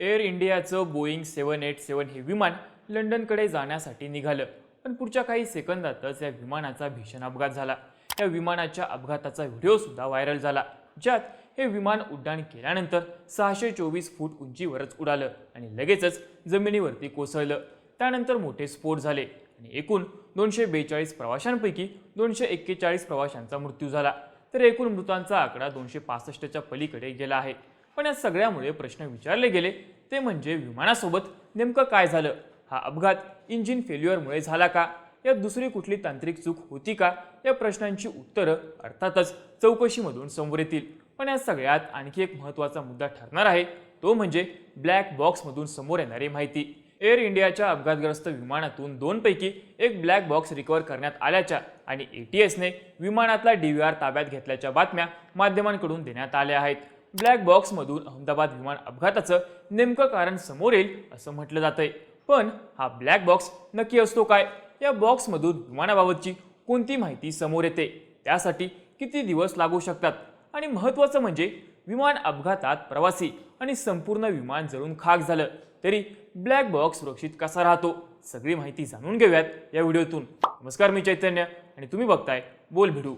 Air इंडियाचं Boeing seven eight seven हे विमान लंडनकडे जाण्यासाठी निघालं. पण पुढच्या काही सेकंदातच या विमानाचा भीषण अपघात झाला. या विमानाच्या अपघाताचा व्हिडिओसुद्धा व्हायरल झाला ज्यात हे विमान उड्डाण केल्यानंतर सहाशे चोवीस फूट उंचीवरच उडालं आणि लगेचच जमिनीवरती कोसळलं. त्यानंतर मोठे स्फोट झाले आणि एकूण दोनशे बेचाळीस प्रवाशांपैकी दोनशे एक्केचाळीस प्रवाशांचा मृत्यू झाला. तर एकूण मृतांचा आकडा दोनशे पासष्टच्या पलीकडे गेला आहे. पण या सगळ्यामुळे प्रश्न विचारले गेले. ते म्हणजे विमानासोबत नेमकं काय झालं? हा अपघात इंजिन फेल्युअरमुळे झाला का? या दुसरी कुठली तांत्रिक चूक होती का? या प्रश्नांची उत्तरं अर्थातच चौकशीमधून समोर येतील. पण या सगळ्यात आणखी एक महत्त्वाचा मुद्दा ठरणार आहे. तो म्हणजे ब्लॅक बॉक्समधून समोर येणारी माहिती. एअर इंडियाच्या अपघातग्रस्त विमानातून दोनपैकी एक ब्लॅक बॉक्स रिकव्हर करण्यात आल्याच्या आणि ए टी एसने विमानातला डी व्ही आर ताब्यात घेतल्याच्या बातम्या माध्यमांकडून देण्यात आल्या आहेत. ब्लॅक बॉक्समधून अहमदाबाद विमान अपघाताचं नेमकं कारण समोर येईल असं म्हटलं जातंय. पण हा ब्लॅक बॉक्स नक्की असतो काय? या बॉक्समधून विमानाबाबतची कोणती माहिती समोर येते? त्यासाठी किती दिवस लागू शकतात? आणि महत्त्वाचं म्हणजे विमान अपघातात प्रवासी आणि संपूर्ण विमान जळून खाक झालं तरी ब्लॅक बॉक्स सुरक्षित कसा राहतो? सगळी माहिती जाणून घेऊयात या व्हिडिओतून. नमस्कार मी चैतन्य आणि तुम्ही बघताय बोल भिडू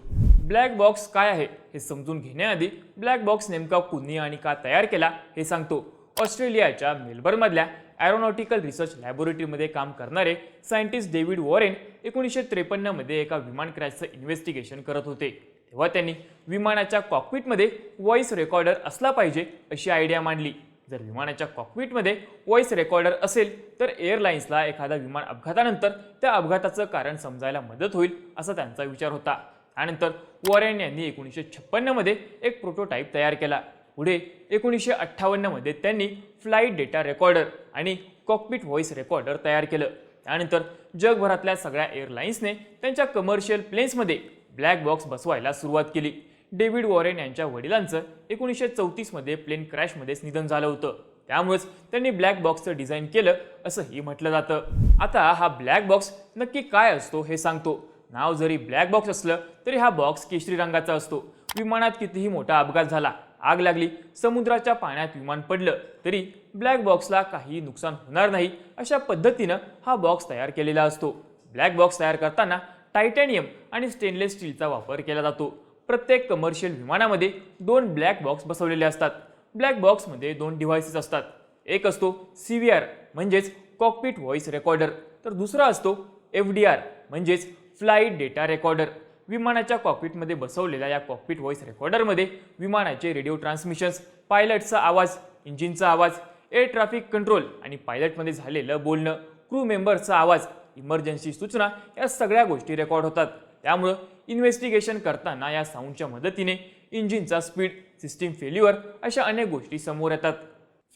ब्लॅक बॉक्स काय आहे हे समजून घेण्याआधी ब्लॅक बॉक्स नेमका कुणी आणि का तयार केला हे सांगतो. ऑस्ट्रेलियाच्या मेलबर्नमधल्या ॲरोनॉटिकल रिसर्च लॅबोरेटरीमध्ये काम करणारे सायंटिस्ट डेव्हिड वॉरेन एकोणीसशे त्रेपन्नमध्ये एका विमान क्रॅशचं इन्व्हेस्टिगेशन करत होते. तेव्हा त्यांनी विमानाच्या कॉकपिटमध्ये व्हॉइस रेकॉर्डर असला पाहिजे अशी आयडिया मांडली. जर विमानाच्या कॉकपिटमध्ये व्हॉइस रेकॉर्डर असेल तर एअरलाइन्सला एखादा विमान अपघातानंतर त्या अपघाताचं कारण समजायला मदत होईल असा त्यांचा विचार होता. त्यानंतर वॉरेन यांनी एकोणीसशे छप्पन्नमध्ये एक प्रोटोटाईप तयार केला. पुढे एकोणीसशे अठ्ठावन्नमध्ये त्यांनी फ्लाईट डेटा रेकॉर्डर आणि कॉकपिट व्हॉइस रेकॉर्डर तयार केलं. त्यानंतर जगभरातल्या सगळ्या एअरलाईन्सने त्यांच्या कमर्शियल प्लेन्समध्ये ब्लॅक बॉक्स बसवायला सुरुवात केली. डेव्हिड वॉरेन यांच्या वडिलांचं एकोणीसशे चौतीसमध्ये प्लेन क्रॅशमध्येच निधन झालं होतं. त्यामुळेच त्यांनी ब्लॅक बॉक्सचं डिझाईन केलं असंही म्हटलं जातं. आता हा ब्लॅक बॉक्स नक्की काय असतो हे सांगतो. नाव जरी ब्लॅक बॉक्स असलं तरी हा बॉक्स केशरी रंगाचा असतो. विमानात कितीही मोठा अपघात झाला आग लागली समुद्राच्या पाण्यात विमान पडलं तरी ब्लॅक बॉक्सला काही नुकसान होणार नाही अशा पद्धतीनं हा बॉक्स तयार केलेला असतो. ब्लॅक बॉक्स तयार करताना टायटॅनियम आणि स्टेनलेस स्टीलचा वापर केला जातो. प्रत्येक कमर्शियल विमानामध्ये दोन ब्लॅक बॉक्स बसवलेले असतात. ब्लॅक बॉक्समध्ये दोन डिव्हायसेस असतात. एक असतो सी व्ही आर म्हणजेच कॉकपिट व्हॉइस रेकॉर्डर तर दुसरा असतो एफ डी आर म्हणजेच फ्लाईट डेटा रेकॉर्डर विमानाच्या कॉकपिटमध्ये बसवलेल्या या कॉकपिट व्हॉइस रेकॉर्डरमध्ये विमानाचे रेडिओ ट्रान्समिशन्स पायलटचा आवाज इंजिनचा आवाज एअर ट्रॅफिक कंट्रोल आणि पायलटमध्ये झालेलं बोलणं क्रू मेंबरचा आवाज इमर्जन्सी सूचना या सगळ्या गोष्टी रेकॉर्ड होतात. त्यामुळं इन्व्हेस्टिगेशन करताना या साऊंडच्या मदतीने इंजिनचा स्पीड सिस्टीम फेल्युअर अशा अनेक गोष्टी समोर येतात.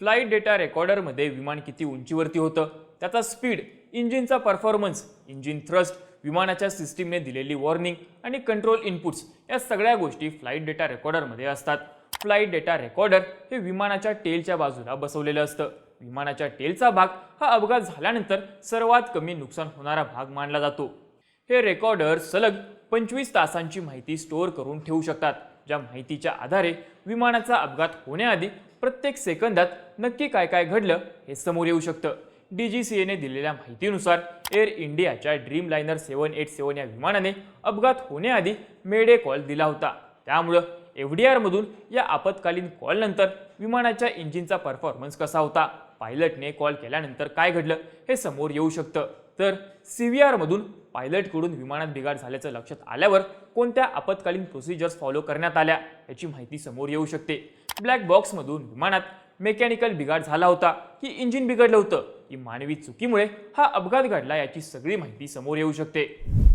फ्लाईट डेटा रेकॉर्डरमध्ये विमान किती उंचीवरती होतं त्याचा स्पीड इंजिनचा परफॉर्मन्स इंजिन थ्रस्ट विमानाच्या सिस्टीमने दिलेली वॉर्निंग आणि कंट्रोल इनपुट्स या सगळ्या गोष्टी फ्लाईट डेटा रेकॉर्डरमध्ये असतात. फ्लाईट डेटा रेकॉर्डर हे विमानाच्या टेलच्या बाजूला बसवलेलं असतं. विमानाच्या टेलचा भाग हा अपघात झाल्यानंतर सर्वात कमी नुकसान होणारा भाग मानला जातो. हे रेकॉर्डर सलग पंचवीस तासांची माहिती स्टोअर करून ठेवू शकतात. ज्या माहितीच्या आधारे विमानाचा अपघात होण्याआधी प्रत्येक सेकंदात नक्की काय काय घडलं हे समोर येऊ शकतं. डी जी सी एने दिलेल्या माहितीनुसार एअर इंडियाच्या dream liner seven eight seven या विमानाने अपघात होण्याआधी मेडे कॉल दिला होता. त्यामुळं एफ डी आरमधून या आपत्कालीन कॉलनंतर विमानाच्या इंजिनचा परफॉर्मन्स कसा होता? पायलटने कॉल केल्यानंतर काय घडलं हे समोर येऊ शकतं. तर सी व्ही आरमधून पायलटकडून विमानात बिघाड झाल्याचं लक्षात आल्यावर कोणत्या आपत्कालीन प्रोसिजर्स फॉलो करण्यात आल्या याची माहिती समोर येऊ शकते. ब्लॅक बॉक्समधून विमानात मेकॅनिकल बिघाड झाला होता की इंजिन बिघडलं होतं? की मानवी चुकीमुळे हा अपघात घडला याची सगळी माहिती समोर येऊ शकते.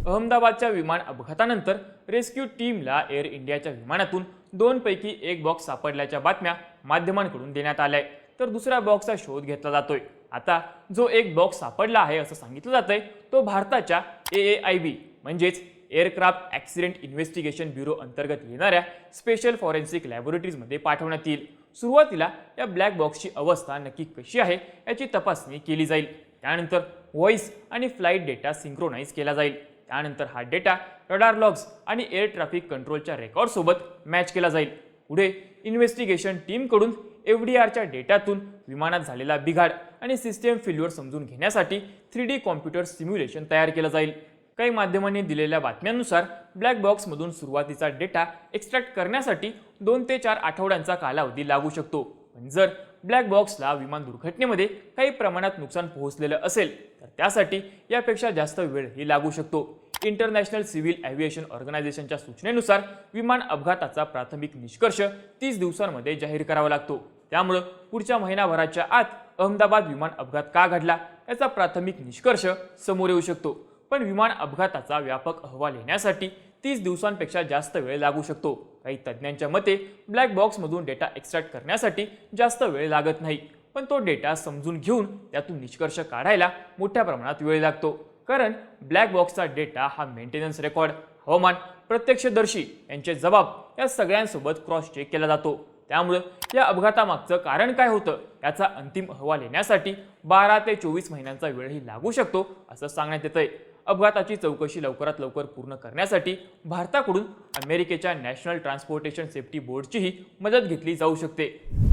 अहमदाबादच्या विमान अपघातानंतर रेस्क्यू टीमला एअर इंडियाच्या विमानातून दोनपैकी एक बॉक्स सापडल्याच्या बातम्या माध्यमांकडून देण्यात आल्या तर दुसऱ्या बॉक्सचा शोध घेतला जातोय. आता जो एक बॉक्स सापडला आहे असं सांगितलं जातंय तो भारताच्या ए ए आय बी म्हणजेच एअरक्राफ्ट ॲक्सिडेंट इन्व्हेस्टिगेशन ब्युरो अंतर्गत येणाऱ्या स्पेशल फॉरेन्सिक लॅबोरेटरीजमध्ये पाठवण्यात येईल. सुरुवातीला या ब्लॅक बॉक्सची अवस्था नक्की कशी आहे याची तपासणी केली जाईल. त्यानंतर व्हॉइस आणि फ्लाईट डेटा सिंक्रोनाईज केला जाईल. त्यानंतर हा डेटा रडार लॉग्स आणि एअर ट्रॅफिक कंट्रोलच्या रेकॉर्डसोबत मॅच केला जाईल. पुढे इन्व्हेस्टिगेशन टीमकडून एफ डी आरच्या डेटातून विमानात झालेला बिघाड आणि सिस्टेम फेल्युअर समजून घेण्यासाठी थ्री डी कॉम्प्युटर सिम्युलेशन तयार केलं जाईल. काही माध्यमांनी दिलेल्या बातम्यांनुसार ब्लॅक बॉक्समधून सुरुवातीचा डेटा एक्स्ट्रॅक्ट करण्यासाठी दोन ते चार आठवड्यांचा कालावधी लागू शकतो. पण जर ब्लॅक बॉक्सला विमान दुर्घटनेमध्ये काही प्रमाणात नुकसान पोहोचलेलं असेल तर त्यासाठी यापेक्षा जास्त वेळही लागू शकतो. इंटरनॅशनल सिव्हिल ॲव्हिएशन ऑर्गनायझेशनच्या सूचनेनुसार विमान अपघाताचा प्राथमिक निष्कर्ष तीस दिवसांमध्ये जाहीर करावा लागतो. त्यामुळं पुढच्या महिनाभराच्या आत अहमदाबाद विमान अपघात का घडला याचा प्राथमिक निष्कर्ष समोर येऊ शकतो. पण विमान अपघाताचा व्यापक अहवाल येण्यासाठी तीस दिवसांपेक्षा जास्त वेळ लागू शकतो. काही तज्ज्ञांच्या मते ब्लॅक बॉक्समधून डेटा एक्स्ट्रॅक्ट करण्यासाठी जास्त वेळ लागत नाही. पण तो डेटा समजून घेऊन त्यातून निष्कर्ष काढायला मोठ्या प्रमाणात वेळ लागतो. कारण ब्लॅक बॉक्सचा डेटा हा मेंटेनन्स रेकॉर्ड हवामान प्रत्यक्षदर्शी यांचे जबाब या सगळ्यांसोबत क्रॉस चेक केला जातो. त्यामुळं या अपघातामागचं कारण काय होतं याचा अंतिम अहवाल येण्यासाठी बारा ते चोवीस महिन्यांचा वेळही लागू शकतो असं सांगण्यात येतंय. अपघाताची चौकशी लवकरात लवकर पूर्ण करण्यासाठी भारताकडून अमेरिकेच्या नॅशनल ट्रान्सपोर्टेशन सेफ्टी बोर्डचीही मदत घेतली जाऊ शकते.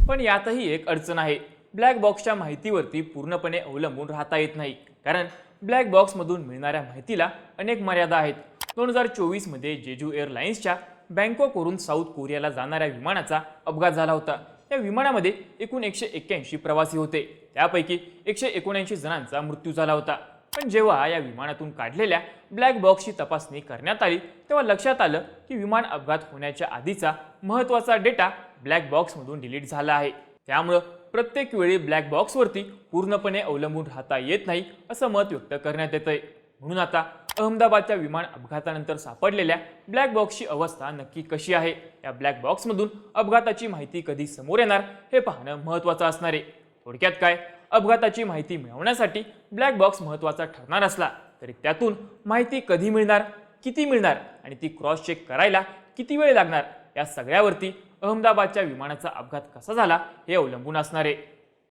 पण यातही एक अडचण आहे. ब्लॅक बॉक्सच्या माहितीवरती पूर्णपणे अवलंबून राहता येत नाही. कारण ब्लॅक बॉक्समधून मिळणाऱ्या माहितीला अनेक मर्यादा आहेत. दोन हजार चोवीसमध्ये जेजू एअरलाइन्सच्या बँकॉकवरून साऊथ कोरियाला जाणाऱ्या विमानाचा अपघात झाला होता. या विमानामध्ये एकूण एकशे एक्क्याऐंशी प्रवासी होते. त्यापैकी एकशे एकोणऐंशी जणांचा मृत्यू झाला होता. पण जेव्हा या विमानातून काढलेल्या ब्लॅक बॉक्सची तपासणी करण्यात आली तेव्हा लक्षात आलं की विमान अपघात होण्याच्या आधीचा महत्त्वाचा डेटा ब्लॅक बॉक्समधून डिलीट झाला आहे. त्यामुळं प्रत्येक वेळी ब्लॅक बॉक्सवरती पूर्णपणे अवलंबून राहता येत नाही असं मत व्यक्त करण्यात येतंय. म्हणून आता अहमदाबादच्या विमान अपघातानंतर सापडलेल्या ब्लॅक बॉक्सची अवस्था नक्की कशी आहे? या ब्लॅक बॉक्समधून अपघाताची माहिती कधी समोर येणार हे पाहणं महत्त्वाचं असणार आहे. थोडक्यात काय? अपघाताची माहिती मिळवण्यासाठी ब्लॅक बॉक्स महत्त्वाचा ठरणार असला तरी त्यातून माहिती कधी मिळणार किती मिळणार आणि ती क्रॉस चेक करायला किती वेळ लागणार या सगळ्यावरती अहमदाबादच्या विमानाचा अपघात कसा झाला हे अवलंबून असणार आहे.